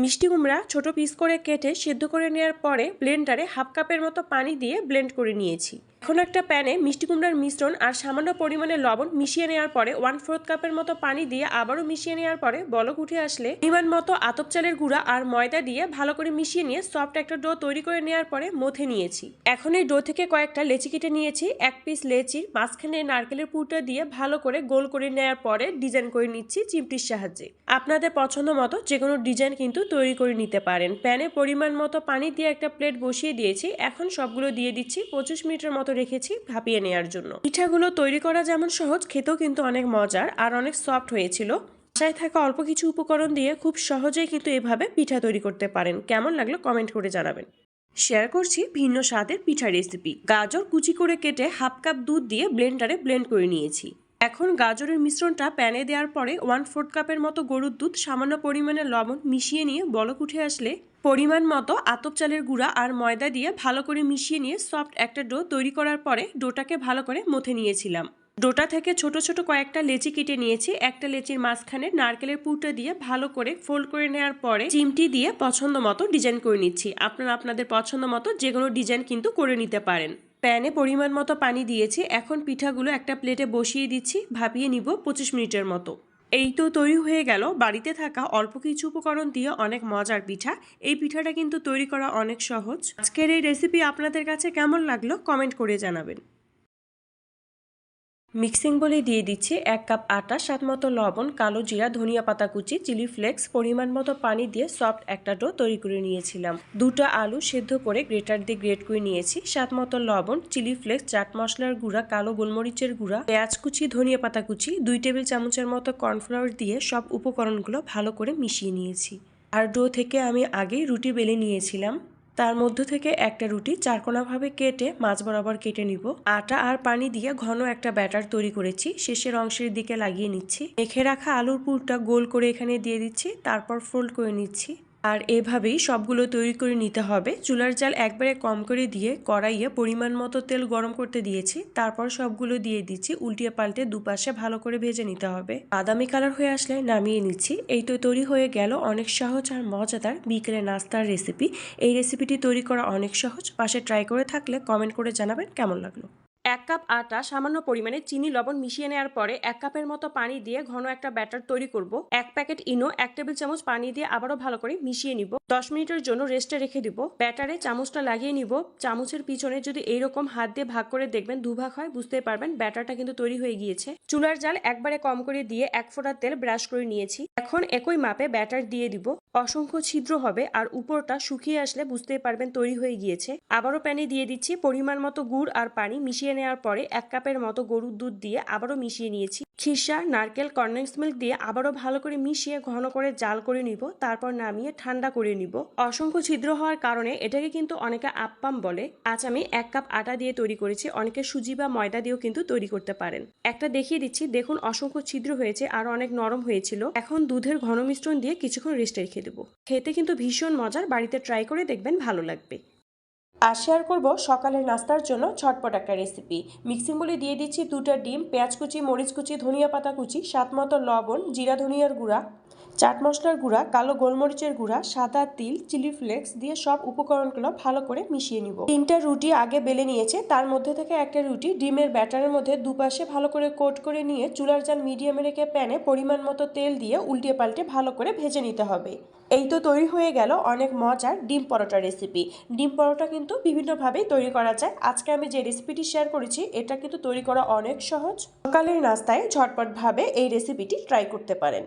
মিষ্টি কুমড়া ছোট পিস করে কেটে সেদ্ধ করে নেওয়ার পরে ব্লেন্ডারে হাফ কাপের মতো পানি দিয়ে ব্লেন্ড করে নিয়েছি। এখন একটা প্যানে মিষ্টি কুমড়ার মিশ্রণ আর সামান্য পরিমাণে লবণ মিশিয়ে নেওয়ার পরে ওয়ান ফোর্থ কাপের মতো পানি দিয়ে আবারও মিশিয়ে নেওয়ার পরে বলক উঠে আসলে পরিমাণ মতো আতপ চালের গুঁড়া আর ময়দা দিয়ে ভালো করে মিশিয়ে নিয়ে সফট একটা ডো তৈরি করে নেওয়ার পরে মথে নিয়েছি। এখন এই ডো থেকে কয়েকটা লেচি কেটে নিয়েছি, এক পিস লেচির মাঝখানে নারকেলের পুরটা দিয়ে ভালো করে গোল করে নেওয়ার পরে ডিজাইন করে নিচ্ছি চিমটির সাহায্যে। আপনাদের পছন্দ মতো যে কোনো ডিজাইন কিন্তু তৈরি করে নিতে পারেন। প্যানে পরিমাণ মতো পানি দিয়ে একটা প্লেট বসিয়ে দিয়েছি, এখন সবগুলো দিয়ে দিচ্ছি পঁচিশ মিনিটের মতো রেখেছি ভাপিয়ে নেওয়ার জন্য। পিঠাগুলো তৈরি করা যেমন সহজ, খেতেও কিন্তু অনেক মজার আর অনেক সফট হয়েছিল। বাসায় থাকা অল্প কিছু উপকরণ দিয়ে খুব সহজেই কিন্তু এভাবে পিঠা তৈরি করতে পারেন। কেমন লাগল কমেন্ট করে জানাবেন। শেয়ার করছি ভিন্ন স্বাদের পিঠা রেসিপি গাজর কুচি করে কেটে হাফ কাপ দুধ দিয়ে ব্লেন্ডারে ব্লেন্ড করে নিয়েছি। এখন গাজরের মিশ্রণটা প্যানে দেওয়ার পরে ওয়ান ফোর্থ কাপের মতো গরুর দুধ সামান্য পরিমাণে লবণ মিশিয়ে নিয়ে বলক উঠে আসলে পরিমাণ মতো আতপ চালের গুঁড়া আর ময়দা দিয়ে ভালো করে মিশিয়ে নিয়ে সফট একটা ডো তৈরি করার পরে ডোটাকে ভালো করে মথে নিয়েছিলাম। ডোটা থেকে ছোট ছোট কয়েকটা লেচি কেটে নিয়েছি। একটা লেচির মাঝখানে নারকেলের পুরটা দিয়ে ভালো করে ফোল্ড করে নেওয়ার পরে চিমটি দিয়ে পছন্দ মতো ডিজাইন করে নিচ্ছি। আপনারা আপনাদের পছন্দ মতো যে কোনো ডিজাইন কিন্তু করে নিতে পারেন। প্যানে পরিমাণ মতো পানি দিয়েছি। এখন পিঠাগুলো একটা প্লেটে বসিয়ে দিচ্ছি। ভাপিয়ে নিব পঁচিশ মিনিটের মতো। এই তো তৈরি হয়ে গেল। বাড়িতে থাকা অল্প কিছু উপকরণ দিয়ে অনেক মজার পিঠা। এই পিঠাটা কিন্তু তৈরি করা অনেক সহজ। আজকের এই রেসিপি আপনাদের কাছে কেমন লাগল? কমেন্ট করে জানাবেন। মিক্সিং বলে দিয়ে দিচ্ছি এক কাপ আটা, স্বাদ মতো লবণ, কালো জিরা, ধনিয়া পাতা কুচি, চিলি ফ্লেক্স, পরিমাণ মতো পানি দিয়ে সফট একটা ডো তৈরি করে নিয়েছিলাম। দুটো আলু সেদ্ধ করে গ্রেটার দিয়ে গ্রেট করে নিয়েছি। স্বাদ মতো লবণ, চিলি ফ্লেক্স, চাট মশলার গুঁড়া, কালো গোলমরিচের গুঁড়া, পেঁয়াজ কুচি, ধনিয়া পাতা কুচি, দুই টেবিল চামচের মতো কর্নফ্লাওয়ার দিয়ে সব উপকরণগুলো ভালো করে মিশিয়ে নিয়েছি। আর ডো থেকে আমি আগেই রুটি বেলে নিয়েছিলাম। তার মধ্য থেকে একটা রুটি চারকোনাভাবে কেটে মাছ বরাবর কেটে নিব। আটা আর পানি দিয়ে ঘন একটা ব্যাটার তৈরি করেছি। শেষের অংশের দিকে লাগিয়ে নিচ্ছি। মেখে রাখা আলুর পুরটা গোল করে এখানে দিয়ে দিচ্ছি। তারপর ফোল্ড করে নিচ্ছি। আর এভাবেই সবগুলো তৈরি করে নিতে হবে। চুলার জাল একবারে কম করে দিয়ে কড়াইয়ে পরিমাণ মতো তেল গরম করতে দিয়েছি। তারপর সবগুলো দিয়ে দিচ্ছি, উল্টিয়ে পাল্টে দুপাশে ভালো করে ভেজে নিতে হবে। বাদামি কালার হয়ে আসলে নামিয়ে নিচ্ছি। এই তো তৈরি হয়ে গেল অনেক সহজ আর মজাদার বিকেলে নাস্তার রেসিপি এই রেসিপিটি তৈরি করা অনেক সহজ। পাশে ট্রাই করে থাকলে কমেন্ট করে জানাবেন কেমন লাগল। এক কাপ আটা, সামান্য পরিমাণে চিনি, লবণ মিশিয়ে নেওয়ার পরে এক কাপের মতো পানি দিয়ে ঘন একটা ব্যাটার তৈরি করব। এক প্যাকেট ইনো, এক টেবিল চামচ পানি দিয়ে আবারও ভালো করে মিশিয়ে নিব। দশ মিনিটের জন্য রেস্টে রেখে দিব। ব্যাটারে চামচটা লাগিয়ে নিব। চামচের পিছনে যদি এইরকম হাত দিয়ে ভাগ করে দেখবেন দুভাগ হয় বুঝতে পারবেন ব্যাটারটা কিন্তু তৈরি হয়ে গিয়েছে। চুলার জাল একবারে কম করে দিয়ে এক ফোঁটা তেল ব্রাশ করে নিয়েছি। এখন একই মাপে ব্যাটার দিয়ে দিব। অসংখ্য ছিদ্র হবে আর উপরটা শুকিয়ে আসলে বুঝতে পারবেন তৈরি হয়ে গিয়েছে। আবারও প্যানে দিয়ে দিচ্ছি পরিমাণ মতো গুড় আর পানি মিশিয়ে নেওয়ার পরে এক কাপের মতো গরুর দুধ দিয়ে আবারও মিশিয়ে নিয়েছি। খিসা নারকেল, কর্নেক্স মিল্ক দিয়ে আবারও ভালো করে মিশিয়ে ঘন করে জাল করে নিব, তারপর নামিয়ে ঠান্ডা করে নিব। অসংখ্য ছিদ্র হওয়ার কারণে এটাকে কিন্তু অনেকে আপ্পাম বলে। আজ আমি এক কাপ আটা দিয়ে তৈরি করেছি, অনেকে সুজি বা ময়দা দিয়েও কিন্তু তৈরি করতে পারেন। একটা দেখিয়ে দিচ্ছি, দেখুন অসংখ্য ছিদ্র হয়েছে আর অনেক নরম হয়েছিল। এখন দুধের ঘন মিশ্রণ দিয়ে কিছুক্ষণ রেস্টে রেখে দেবো। খেতে কিন্তু ভীষণ মজার, বাড়িতে ট্রাই করে দেখবেন ভালো লাগবে। আর শেয়ার করব সকালের নাস্তার জন্য ছটপট একটা রেসিপি মিক্সিং বলে দিয়ে দিচ্ছি দুটা ডিম, পেঁয়াজ কুচি, মরিচ কুচি, ধনিয়া পাতা কুচি, স্বাদ মতো লবণ, জিরা, ধনিয়ার গুঁড়া। চাট মশলার গুঁড়া, কালো গোলমরিচের গুঁড়া, সাদা তিল, চিলি ফ্লেক্স দিয়ে সব উপকরণগুলো ভালো করে মিশিয়ে নিব। তিনটা রুটি আগে বেলে নিয়েছে, তার মধ্যে থেকে একটা রুটি ডিমের ব্যাটারের মধ্যে দুপাশে ভালো করে কোট করে নিয়ে চুলার জাল মিডিয়ামে রেখে প্যানে পরিমাণ মতো তেল দিয়ে উল্টিয়ে পাল্টে ভালো করে ভেজে নিতে হবে। এই তো তৈরি হয়ে গেল অনেক মজার ডিম পরোটা রেসিপি। ডিম পরোটা কিন্তু বিভিন্নভাবেই তৈরি করা যায়। আজকে আমি যে রেসিপিটি শেয়ার করেছি, এটা কিন্তু তৈরি করা অনেক সহজ। সকালের নাস্তায় ঝটপটভাবে এই রেসিপিটি ট্রাই করতে পারেন।